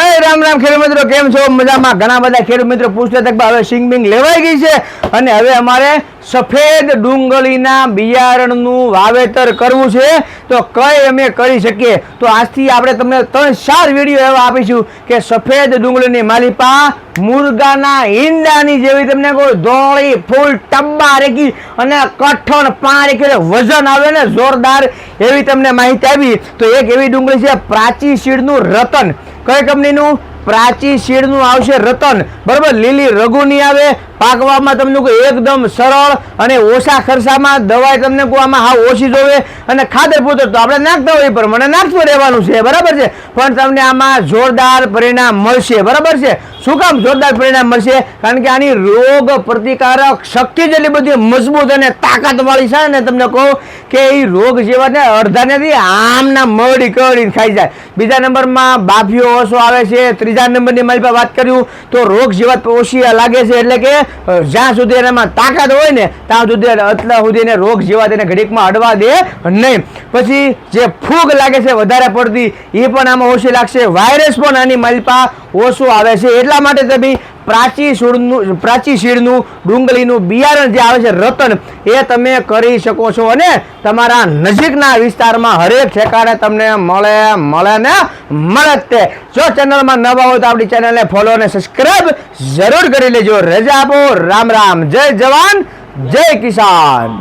એ રામ રામ ખેડૂત મિત્રો, કેમ છો? મજામાં? ઘણા બધા ખેડૂત મિત્રો પૂછતા હતા કે હવે સિંગ બિંગ લેવાઈ ગઈ છે? અને હવે અમારે સફેદ ડુંગળીના બિયારણનું વાવેતર કરવું છે. તો કઈ અમે કરી શકીએ? તો આજથી આપણે તમને ત્રણ ચાર વીડિયો એવા આપીશું કે સફેદ ડુંગળીની માલિપા મુરગાના ઈંડાની જેવી તમને કોઈ ધોળી ફૂલ ટબ્બા રેકી અને કઠણ પાણી કે વજન આવે ને, જોરદાર એવી તમને માહિતી આવી તો એક એવી ડુંગળી છે, પ્રાચી શીડનું રતન. કઈ કંપનીનું? પ્રાચી શીડનું આવશે રતન. બરાબર? લીલી રઘુની આવે. પાકવામાં તમને કોઈ એકદમ સરળ અને ઓછા ખર્ચામાં દવાઈ તમને કોઈ આમાં હાવ ઓછી જોવે. અને ખાતર પૂતર તો આપણે નાખતા હોય પણ મને નાખતું રહેવાનું છે. બરાબર છે? પણ તમને આમાં જોરદાર પરિણામ મળશે. બરાબર છે? શું કામ જોરદાર પરિણામ મળશે? કારણ કે આની રોગ પ્રતિકારક શક્તિ જેટલી બધી મજબૂત અને તાકાતવાળી છે ને તમને કહું કે એ રોગ જેવા ને અડધા નથી આમના મળી કળીને ખાઈ જાય. બીજા નંબરમાં બાફીઓ ઓછો આવે છે. ત્રીજા નંબરની મારી પાસે વાત કર્યું તો રોગ જીવાત ઓછી લાગે છે એટલે કે જ્યાં સુધી એનામાં તાકાત હોય ને, ત્યાં સુધી અત્યાર સુધી એને રોગ જીવાત એને ઘડીકમાં અડવા દે નહીં. પછી જે ફૂગ લાગે છે વધારે પડતી, એ પણ આમાં ઓછી લાગશે. વાયરસ પણ આની માલપા ઓછું આવે છે. એટલા માટે તમે પ્રાચી સૂળનું પ્રાચી શીળનું, ડુંગળીનું બિયારણ જે આવે છે, રતન, એ તમે કરી શકો છો અને તમારા નજીકના વિસ્તારમાં હરેક ઠેકાણે તમને મળે મળે ને મળે તે. જો ચેનલમાં નવા હોય તો આપણી ચેનલને ફોલો અને સબસ્ક્રાઈબ જરૂર કરી લેજો. રજા આપો. રામ રામ. જય જવાન. જય કિસાન.